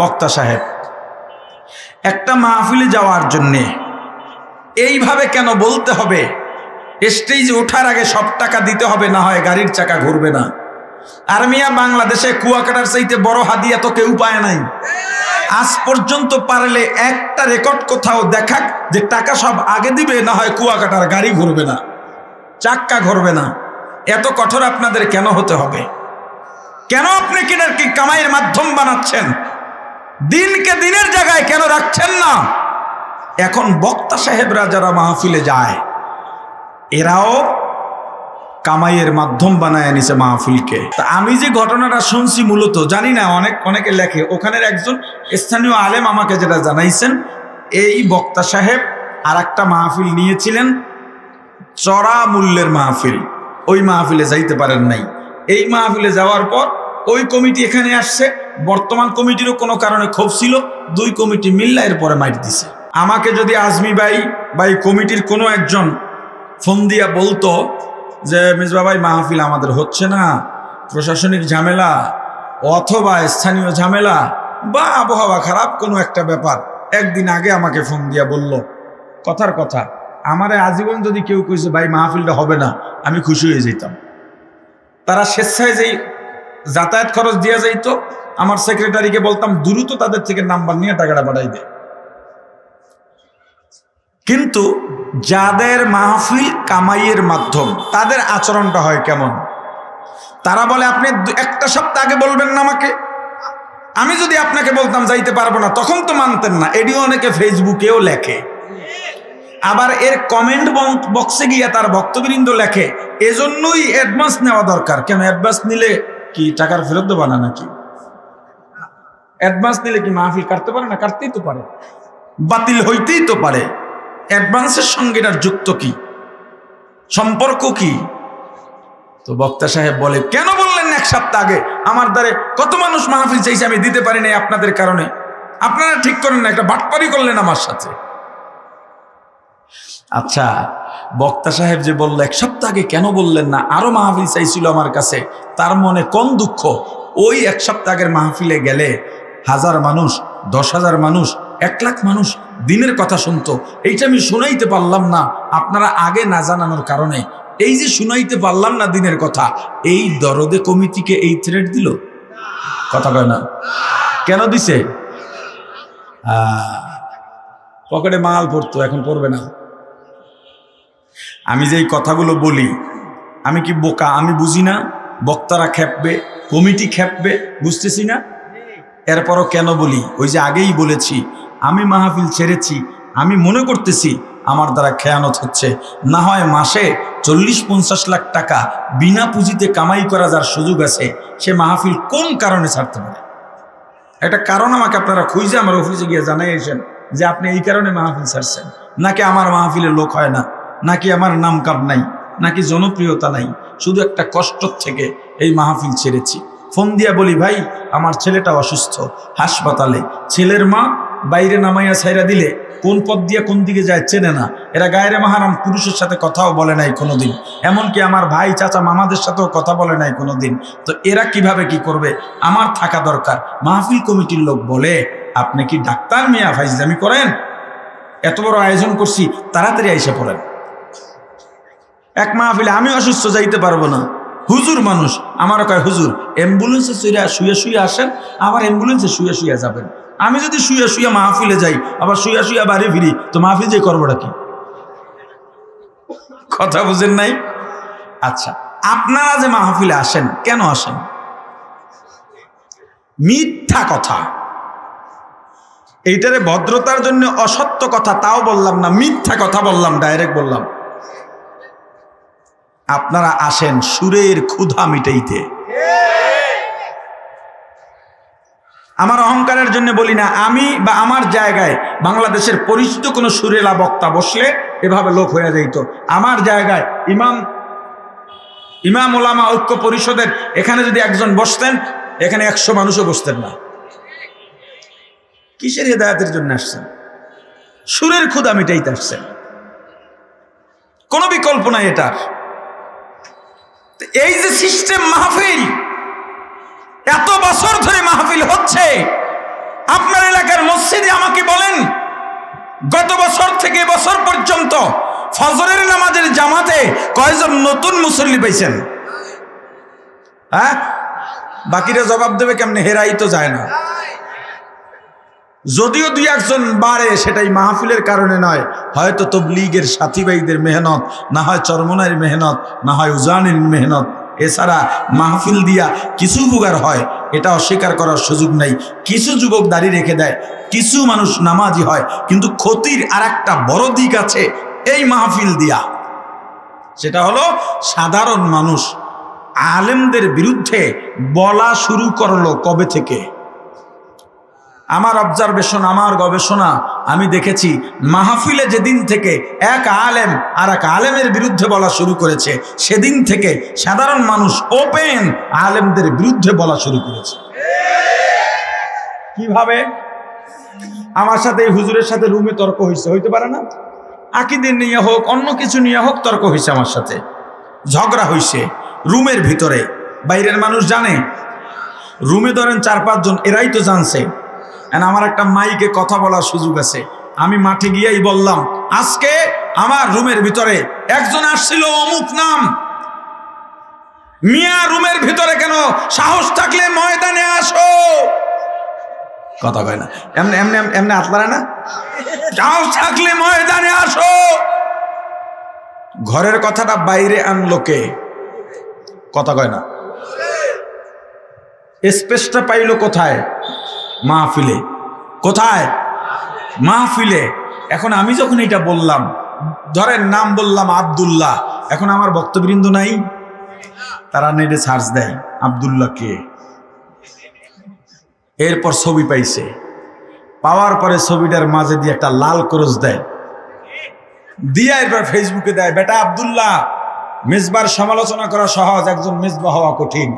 বক্তা সাহেব, একটা মাহফিলে যাওয়ার জন্যে এইভাবে কেন বলতে হবে? স্টেজে ওঠার আগে সব টাকা দিতে হবে, না হয় গাড়ির চাকা ঘুরবে না। আর মিয়া বাংলাদেশে কুয়াকাটার চাইতে বড় হাদিয়া তো কেউ পায় নাই। আজ পর্যন্ত পারলে একটা রেকর্ড কোথাও দেখাক যে টাকা সব আগে দিবে, না হয় কুয়াকাটার গাড়ি ঘুরবে না, চাক্কা ঘুরবে না। এত কঠোর আপনাদের কেন হতে হবে? কেন আপনি কিনার কি কামাইয়ের মাধ্যম বানাচ্ছেন? দিনকে দিনের জায়গায় কেন রাখছেন না? এখন বক্তা সাহেবরা যারা মাহফিলে যায়, এরাও কামাইয়ের মাধ্যম বানায় নিছে মাহফিলকে। তা আমি যে ঘটনাটা শুনছি মূলত, জানি না, অনেক, অনেকে লেখে। ওখানের একজন স্থানীয় আলেম আমাকে যেটা জানাইছেন, এই বক্তা সাহেব আর একটা মাহফিল নিয়েছিলেন, চড়া মূল্যের মাহফিল। ওই মাহফিলে যাইতে পারেন নাই। এই মাহফিলে যাওয়ার পর ওই কমিটি এখানে আসছে বর্তমান কমিটিরও কোনো কারণে ক্ষোভ ছিল, দুই কমিটি মিল্লা এরপরে মাইট দিছে। আমাকে যদি আজমি ভাই বা এই কমিটির কোনো একজন ফোন দিয়া বলতো যে মিসবা ভাই, মাহফিল আমাদের হচ্ছে না, প্রশাসনিক ঝামেলা অথবা স্থানীয় ঝামেলা বা আবহাওয়া খারাপ, কোনো একটা ব্যাপার, একদিন আগে আমাকে ফোন দিয়া বলল। কথার কথা, আমারে আজীবন যদি কেউ কইছে, ভাই, মাহফিলটা হবে না, আমি খুশি হয়ে যেতাম তারা স্বেচ্ছায় যেই যাতায়াত খরচ দিয়া যাইতো আমার সেক্রেটারিকে বলতাম দ্রুত তাদের থেকে নাম্বার নিয়ে টাকাটা পাঠাই দে। কিন্তু যাদের মাহফিল কামাইয়ের মাধ্যম, তাদের আচরণটা হয় কেমন? তারা বলে, আপনি একটা সপ্তাহ আগে বলবেন না আমাকে। আমি যদি আপনাকে বলতাম যাইতে পারব না, তখন তো মানতেন না। এটিও অনেকে ফেসবুকেও লেখে। আবার এর কমেন্ট বক্সে গিয়ে তার ভক্তবৃন্দ লেখে, এজন্যই অ্যাডভান্স নেওয়া দরকার। কেন অ্যাডভান্স নিলে কি টাকার ফেরত দেবা না নাকি? অ্যাডভান্স নিলে কি মাহফিল কাটতে পারে না? কাটতেই তো পারে। বাতিল হইতেই তো পারে। অ্যাডভান্সের সঙ্গে এটার যুক্ত কি? সম্পর্ক কি? তো বক্তা সাহেব বলে, কেন বললেন এক সপ্তাহ আগে? আমার দ্বারে কত মানুষ মাহফিল চাইছে আমি দিতে পারি নাই আপনাদের কারণে। আপনারা ঠিক করেন না, একটা বাটপারি করলেন আমার সাথে। আচ্ছা বক্তা সাহেব যে বলল, এক সপ্তাহ আগে কেন বললেন না? আরও মাহফিল চাইছিল আমার কাছে। তার মনে কোন দুঃখ? ওই এক সপ্তাহ আগের মাহফিলে গেলে হাজার মানুষ, দশ হাজার মানুষ, এক লাখ মানুষ দিনের কথা শুনতো। এইটা আমি শুনাইতে পারলাম না। আপনারা আগে না জানানোর কারণে। এই যে শুনাইতে পারলাম না দিনের কথা, এই দরদে কমিটিকে এই থ্রেড দিল? কথা কয় না। কেন দিছে? পকেটে মাল পড়তো, এখন পড়বে না। আমি যে এই কথাগুলো বলি, আমি কি বোকা? আমি বুঝি না। বক্তারা খেপবে, কমিটি খেপবে, বুঝতেছি না। এরপরও কেন বলি? ওই যে আগেই বলেছি, আমি মাহফিল ছেড়েছি, আমি মনে করতেছি আমার দ্বারা খেয়ানত হচ্ছে। না হয় মাসে চল্লিশ পঞ্চাশ লাখ টাকা বিনা পুঁজিতে কামাই করা যার সুযোগ আছে, সে মাহফিল কোন কারণে ছাড়তে পারে? একটা কারণ আমাকে আপনারা খুঁজে আমার অফিসে গিয়ে জানাই এসেন যে আপনি এই কারণে মাহফিল ছাড়ছেন। নাকি আমার মাহফিলে লোক হয় না? নাকি আমার নাম কাপ নাই? নাকি জনপ্রিয়তা নাই? শুধু একটা কষ্ট থেকে এই মাহফিল ছেড়েছি। ফোন দিয়া বলি, ভাই, আমার ছেলেটা অসুস্থ, হাসপাতালে। ছেলের মা বাইরে নামাইয়া ছাইরা দিলে, কোন পথ দিয়ে কোন দিকে যায় চেনে না। এরা গায়ের মাহারাম পুরুষের সাথে কথাও বলে নাই কোনোদিন। এমনকি আমার ভাই, চাচা, মামাদের সাথেও কথা বলে নাই কোনোদিন। তো এরা কীভাবে কি করবে? আমার থাকা দরকার। মাহফিল কমিটির লোক বলে, আপনি কি ডাক্তার মিয়া ফাইজলামি করেন? এত বড় আয়োজন করছি, তাড়াতাড়ি আইসে পড়েন। এক মাহফিলে আমি অসুস্থ যাইতে পারব না। হুজুর মানুষ। আমারও কয়, হুজুর অ্যাম্বুলেন্সে শুয়ে শুয়ে শুয়ে আসেন, আবার অ্যাম্বুলেন্সে শুয়ে শুয়ে যাবেন। আমি যদি শুয়ে শুয়ে মাহফিলে যাই, আবার শুয়ে শুয়ে বাড়ি ফিরি, তো মাহফিল যে করবোটা কি? কথা বুঝেন নাই? আচ্ছা আপনারা যে মাহফিলে আসেন, কেন আসেন? মিথ্যা কথা। এইটারে ভদ্রতার জন্য অসত্য কথা তাও বললাম না, মিথ্যা কথা বললাম, ডাইরেক্ট বললাম। আপনারা আসেন সুরের ক্ষুধা মিটাইতে। আমার অহংকারের জন্য বলি না, আমি বা আমার জায়গায় বাংলাদেশের পরিচিত কোনো সুরেলা বক্তা বসলে এভাবে লোক হয়ে যাইত। আমার জায়গায় ইমাম ইমাম ওলামা ঐক্য পরিষদের এখানে যদি একজন বসতেন, এখানে একশো মানুষও বসতেন না। কিসের হেদায়তের জন্য আসছেন? সুরের ক্ষুদা মিটাইতে আসছেন। কোনো বিকল্প নাই এটার। এই যে সিস্টেম মাহফিল, এত বছর ধরে মাহফিল হচ্ছে। আপনার এলাকার মসজিদে আমাকে বলেন, গত বছর থেকে বছর পর্যন্ত ফজরের নামাজের জামাতে কয়জন নতুন মুসল্লি পাইছেন? হ্যাঁ? বাকিরা জবাব দেবে কেমনে? হেরাই তো যায় না। যদিও দুই একজন বাড়ে, সেটাই মাহফিলের কারণে নয়। হয়তো তবলিগের সাথী ভাইদের মেহনত, না হয় চরমনার মেহনত, না হয় উজানের মেহনত। এছাড়া মাহফিল দিয়া কিছু উপকার হয়, এটা অস্বীকার করার সুযোগ নাই। কিছু যুবক দাঁড়িয়ে রেখে দেয়, কিছু মানুষ নামাজি হয়, কিন্তু ক্ষতির আর একটা বড় দিক আছে এই মাহফিল দিয়া। সেটা হলো সাধারণ মানুষ, আলেমদের বিরুদ্ধে বলা শুরু করল কবে থেকে? আমার অবজারভেশন আমার গবেষণা, আমি দেখেছি মাহফিলে যেদিন থেকে এক আলেম আর এক আলেমের বিরুদ্ধে বলা শুরু করেছে, সেদিন থেকে সাধারণ মানুষ ওপেন আলেমদের বিরুদ্ধে বলা শুরু করেছে। কীভাবে? আমার সাথে এই হুজুরের সাথে রুমে তর্ক হয়েছে হইতে পারে না? আকিদের নিয়ে হোক, অন্য কিছু নিয়ে হোক তর্ক হয়েছে আমার সাথে। ঝগড়া হয়েছে রুমের ভিতরে। বাইরের মানুষ জানে। রুমে ধরেন চার পাঁচজন, এরাই তো জানছে। আমার একটা মাইকে কথা বলার সুযোগ আছে। আমি মাঠে গিয়েই বললাম, আজকে আমার রুমের ভিতরে একজন আসছিল অমুক নাম। মিয়া রুমের ভিতরে কেন সাহস থাকলে ময়দানে আসো। কথা কয় না। এমনি এমনি এমনি আতলারে না। সাহস থাকলে ময়দানে আসো। ঘরের কথাটা বাইরে আনলো কে? কথা কয় না। স্পেসটা পাইলো কোথায়? মাহফিলে। কোথায়? মাহফিলে। এখন আমি যখন এটা বললাম, ধরেন নাম বললাম আব্দুল্লাহ, এখন আমার বক্তবৃন্দ নাই? তারা নেটে সার্চ দেয়, আব্দুল্লাহ কে? এরপর ছবি পাইছে। পাওয়ার পরে ছবিটার মাঝে দিয়ে একটা লাল ক্রস দেয়। দিয়ে এরপর ফেসবুকে দেয়, বেটা আবদুল্লাহ, মেজবার সমালোচনা করা সহজ, একজন মেজবা হওয়া কঠিন।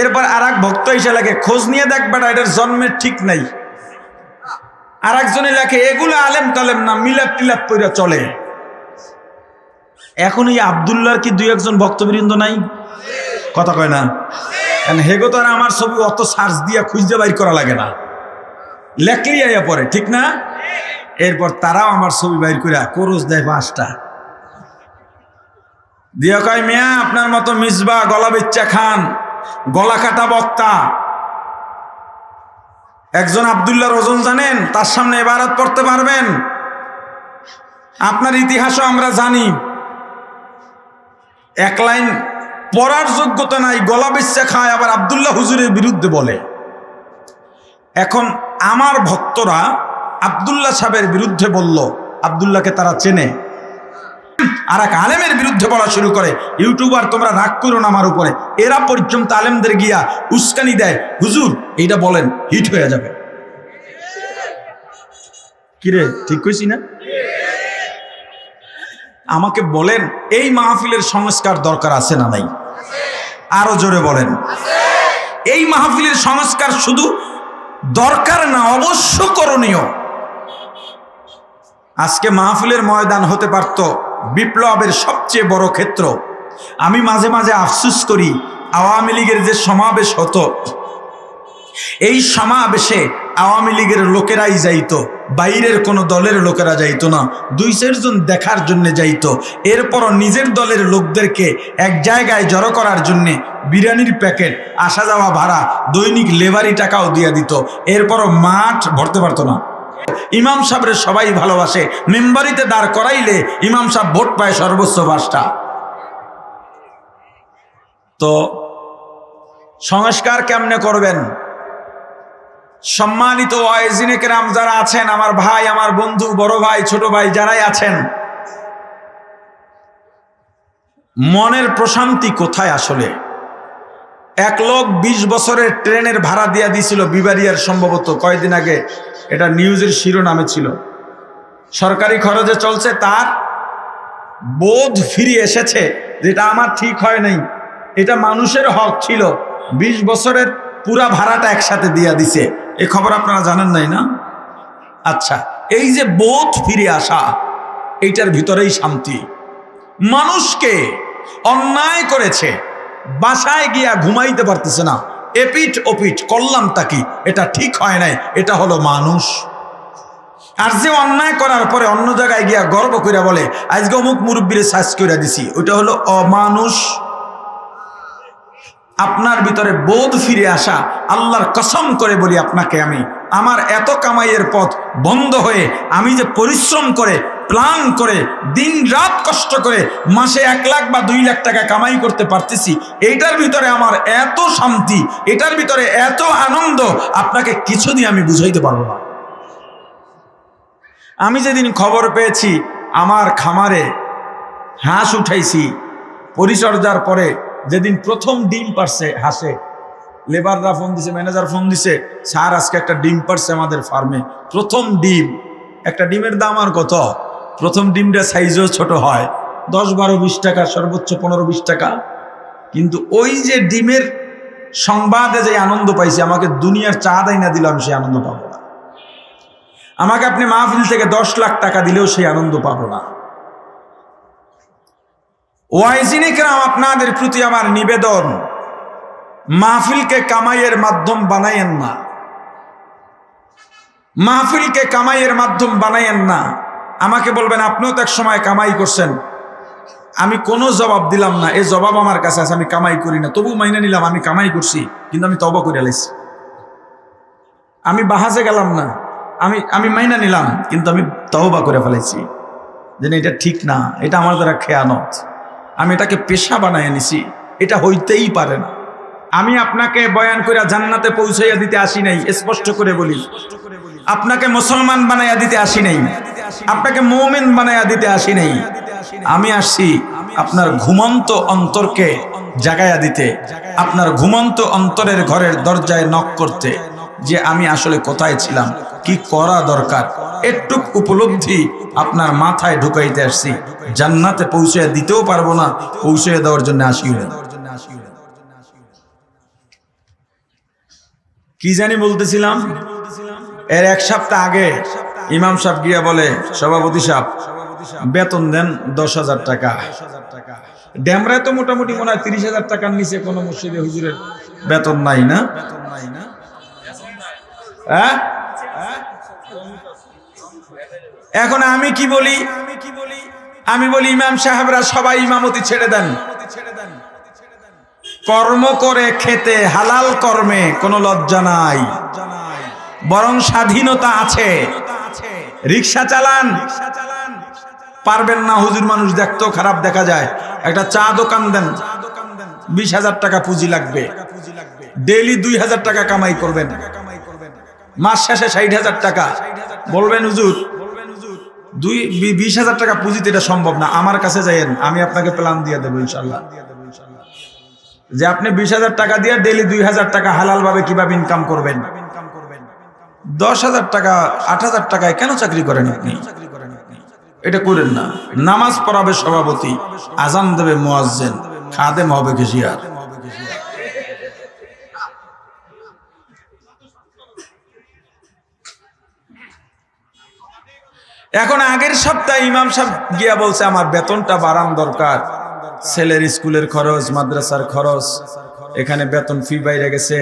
এরপর আর এক ভক্ত এসে লেখে, খোঁজ নিয়ে দেখ এটার জন্মের ঠিক নাই। আর একজনে লেখে, এগুলো আলেম টালেম না মিলাপ টিলাপ করে চলে। এখন এই আবদুল্লাহর কি দুই একজন ভক্তবৃন্দ নাই? কথা কয় না। কারণ হেগো তো আর আমার ছবি অত সার্চ দিয়া খুঁজতে বাইর করা লাগে না। লেখলি আইয়া পরে ঠিক না? এরপর তারাও আমার ছবি বাইর করে করস দেয় পাঁচটা। দিয়ে কয়, মিয়া, আপনার মতো মিসবা গলা বেচ্চা খান। গলা কাটা বক্তা। একজন আবদুল্লাহর ওজন জানেন, তার সামনে এবারত পড়তে পারবেন। আপনার ইতিহাসও আমরা জানি। এক লাইন, পড়ার যোগ্যতা নাই, গলা বেচ্চা খায়, আবার আবদুল্লাহ হুজুরের বিরুদ্ধে বলে। এখন আমার ভক্তরা আবদুল্লাহ সাহেবের বিরুদ্ধে বলল, আবদুল্লাহকে তারা চেনে। আর এক আলেমের বিরুদ্ধে বলা শুরু করে, ইউটিউবার তোমরা রাগ করো না আমার উপরে। এরা পর্যন্ত আলেমদের গিয়া উস্কানি দেয়। হুজুর, এইটা বলেন, হিট হয়ে যাবে। কিরে, ঠিক কইছি না? আমাকে বলেন, এই মাহফিলের সংস্কার দরকার আছে না নাই? আরও জোরে বলেন। এই মাহফিলের সংস্কার শুধু দরকার না, অবশ্য করণীয়। আজকে মাহফিলের ময়দান হতে পারত বিপ্লবের সবচেয়ে বড় ক্ষেত্র। আমি মাঝে মাঝে আফসুস করি, আওয়ামী লীগের যে সমাবেশ হতো, এই সমাবেশে আওয়ামী লীগের লোকেরাই যাইত, বাইরের কোনো দলের লোকেরা যাইত না, দুই চারজন দেখার জন্যে যাইত। এরপরও নিজের দলের লোকদেরকে এক জায়গায় জড়ো করার জন্যে বিরিয়ানির প্যাকেট, আসা যাওয়া ভাড়া, দৈনিক লেবারি টাকাও দিয়ে দিত। এরপরও মাঠ ভরতে পারতো না। ইমাম সাহেবের সবাই ভালোবাসে। মেম্বারিতে দাঁড় করাইলে ইমাম সাহেব ভোট পায় সর্বোচ্চ পাঁচটা। তো সংস্কার কেমনে করবেন? সম্মানিত ওয়াইজিনেকেরাম যারা আছেন, আমার ভাই, আমার বন্ধু, বড় ভাই, ছোট ভাই যারাই আছেন, মনের প্রশান্তি কোথায় আসলে? এক লোক ২০ বছরের ট্রেনের ভাড়া দিয়া দিছিল বিবারিয়ার সম্ভবত কয়েকদিন আগে। এটা নিউজের শিরোনামে ছিল। সরকারি খরচে চলছে, তার বোধ ফিরে এসেছে যেটা আমার ঠিক হয় নাই। এটা মানুষের হক ছিল। ২০ বছরের পুরা ভাড়াটা একসাথে দিয়া দিছে। এ খবর আপনারা জানেন নাই না? আচ্ছা এই যে বোধ ফিরে আসা, এইটার ভিতরেই শান্তি। মানুষকে অন্যায় করেছে। বাসায় গিয়া ঘুমাইতে পারতেছে না। এপিট ওপিট করলামটা কি? এটা ঠিক হয় নাই, এটা হলো মানুষ। আর যে অন্যায় করার পরে অন্য জায়গায় গিয়া গর্ব করে বলে, আজকে অমুক মুরব্বীরে সার্চ করে দিছি, ওইটা হলো অমানুষ। আপনার ভিতরে বোধ ফিরে আসা, আল্লাহর কসম করে বলি আপনাকে আমি। আমার এত কামাইয়ের পথ বন্ধ হয়ে আমি যে পরিশ্রম করে প্ল্যান করে দিন রাত কষ্ট করে, মাসে এক লাখ বা দুই লাখ টাকা কামাই করতে পারতেছি, এইটার ভিতরে আমার এত শান্তি, এটার ভিতরে এত আনন্দ, আপনাকে কিছু দিয়ে আমি বুঝাইতে পারব না। আমি যেদিন খবর পেয়েছি, আমার খামারে হাঁস উঠাইছি, পরিচর্যার পরে যেদিন প্রথম ডিম পারছে হাসে, লেবাররা ফোন দিছে ম্যানেজার ফোন দিছে, স্যার, আজকে একটা ডিম পারছে আমাদের ফার্মে প্রথম ডিম, একটা ডিমের দাম আর কত? প্রথম ডিমটা সাইজও ছোট হয়, দশ বারো বিশ টাকা, সর্বোচ্চ পনেরো বিশ টাকা। কিন্তু ওই যে ডিমের সংবাদে যে আনন্দ পাইছি, আমাকে দুনিয়ার চা দেয় না দিলাম সে আনন্দ পাবো না। আমাকে আপনি মাহফিল থেকে দশ লাখ টাকা দিলেও সেই আনন্দ পাবো না। ওয়াইজিনিকরাম আপনাদের প্রতি আমার নিবেদন, মাহফিলকে কামাইয়ের মাধ্যম বানাইয়েন না। মাহফিলকে কামাইয়ের মাধ্যম বানাইয়েন না। আমাকে বলবেন, আপনিও তো এক সময় কামাই করছেন। আমি কোনো জবাব দিলাম না। এই জবাব আমার কাছে আছে, আমি কামাই করি না। তবু মাইনে নিলাম, আমি কামাই করছি, কিন্তু আমি তবা করে লাইছি। আমি বাহাজে গেলাম না। আমি আমি মাইনা নিলাম, কিন্তু আমি তহবা করে ফেলেছি যে এটা ঠিক না, এটা আমার দ্বারা খেয়ানত। আমি এটাকে পেশা বানায় নিছি, এটা হইতেই পারে না। আমি আপনাকে বয়ান করে জান্নাতে পৌঁছাইয়া দিতে আসি নাই, স্পষ্ট করে বলি। আপনাকে মুসলমান বানাইয়া দিতে আসি নাই। আপনাকে মৌমেন বানাইয়া দিতে আসি নাই আমি আসছি আপনার ঘুমন্ত অন্তরকে জাগাইয়া দিতে, আপনার ঘুমন্ত অন্তরের ঘরের দরজায় নক করতে যে আমি আসলে কোথায় ছিলাম, কি করা দরকার একটু উপলব্ধি আপনার মাথায় ঢুকাইতে আসছি। জান্নাতে পৌঁছে দিতেও পারব না পৌঁছে দেওয়ার জন্য আসি কি জানি বলতেছিলাম? এর এক সপ্তাহ আগে ইমাম সাহেব গিয়া বলে, সভাপতি সাহেব, বেতন দেন দশ হাজার টাকা। ড্যামরায় তো মোটামুটি মনে হয় তিরিশ হাজার টাকার নিচে কোনো মসজিদে হুজুরের বেতন নাই না? হ্যাঁ? এখন আমি কি বলি? আমি বলি, ইমাম সাহেবরা সবাই ইমামতি ছেড়ে দেন। কর্ম করে খেতে হালাল কর্মে কোনো লজ্জা নাই। বরং স্বাধীনতা আছে। রিক্সা চালান। পারবেন না, হুজুর মানুষ দেখতেও খারাপ দেখা যায়। একটা চা দোকান দেন, বিশ হাজার টাকা পুঁজি লাগবে। ডেইলি দুই হাজার টাকা কামাই করবেন। মাস শেষে ষাট হাজার টাকা। বলবেন, হুজুর, দুই বিশ হাজার টাকা পুঁজিতে এটা সম্ভব না। আমার কাছে যাইয়েন, আমি আপনাকে প্ল্যান দিয়ে দেবো, ইনশাল্লাহ। যে আপনি বিশ হাজার টাকা দিয়ে ডেইলি দুই হাজার টাকা হালাল ভাবে কীভাবে ইনকাম করবেন? দশ হাজার টাকা, আট হাজার টাকায় কেন চাকরি করেন আপনি? এটা করেন না। নামাজ পড়াবে সভাপতি, আজান দেবে মোয়াজ্জেন, খাদেম হবে কেশিয়ার এখন আগের সপ্তাহে ইমাম সাহেব গিয়া বলছে, আমার বেতনটা বাড়ান দরকার। ছেলের স্কুলের খরচ, মাদ্রাসার খরচ, এখানে বেতন ফি বাইরে গেছে।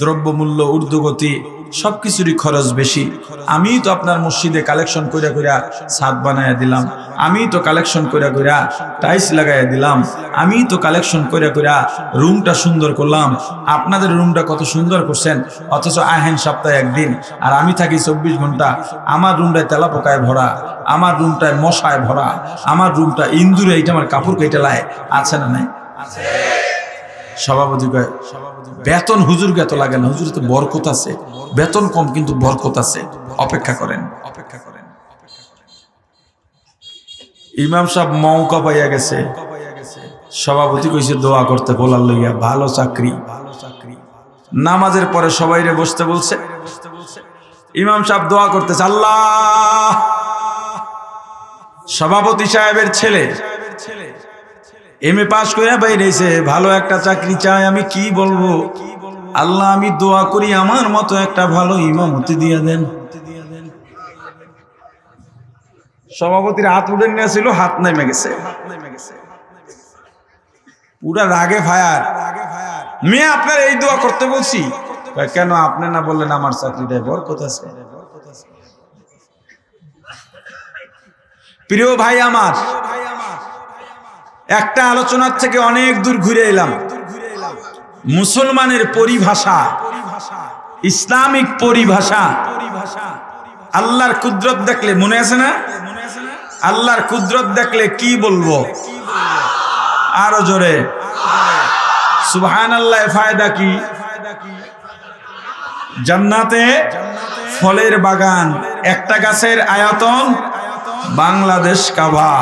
দ্রব্যমূল্য, ঊর্ধ্বগতি সবকিছুরই খরচ বেশি। আমি তো আপনার মসজিদে কালেকশন কইরা কইরা ছাদ বানাইয়া দিলাম। আমি তো কালেকশন কইরা কইরা টাইলস লাগাইয়া দিলাম। আমি তো কালেকশন কইরা কইরা রুমটা সুন্দর করলাম। আপনাদের রুমটা কত সুন্দর করছেন। অথচ আহেন সপ্তাহে একদিন। আর আমি থাকি চব্বিশ ঘণ্টা। আমার রুমটায় তেলা পোকায় ভরা। আমার রুমটায় মশায় ভরা। আমার রুমটা ইন্দুরে এইটা আমার কাপড় কেটে লায়। আছে না নাই? সভাপতি বেতন হুজুর এত লাগে না হুজুর তো বরকত আছে। বেতন কম, কিন্তু বরকত আছে। অপেক্ষা করেন। অপেক্ষা করেন ইমাম সাহেব মৌকা পাইয়া গেছে। সভাপতি কইছে, দোয়া করতে, বলার লইয়া ভালো চাকরি। ভালো চাকরি নামাজের পরে সবাইরে বসতে বলছে। ইমাম সাহেব দোয়া করতেছে, আল্লাহ! সভাপতি সাহেবের ছেলে এম এ পাশ করে বাইরেছে ভালো একটা চাকরি চাই, আমি কি বলব? আল্লাহ, আমি দোয়া করি, আমার মতো একটা ভালো ইমামতি দিয়ে দেন। সভাপতির হাত উঠে নিয়েছিল হাত নেমে গেছে। পুরা রাগে ফায়ার। মেয়ে আপনার এই দোয়া করতে বলছি। কেন আপনি না বললেন আমার চাকরিটায় বরকত আছে? প্রিয় ভাই আমার একটা আলোচনার থেকে অনেক দূর ঘুরে এলাম। মুসলমানের পরিভাষা, ইসলামিক পরিভাষা, আল্লাহর কুদরত দেখলে মনে আছে না? আল্লাহর কুদরত দেখলে কি বলব? আরও জোরে। সুবহান আল্লাহ ফায়দা কি? জান্নাতে ফলের বাগান, একটা গাছের আয়তন বাংলাদেশ কাবা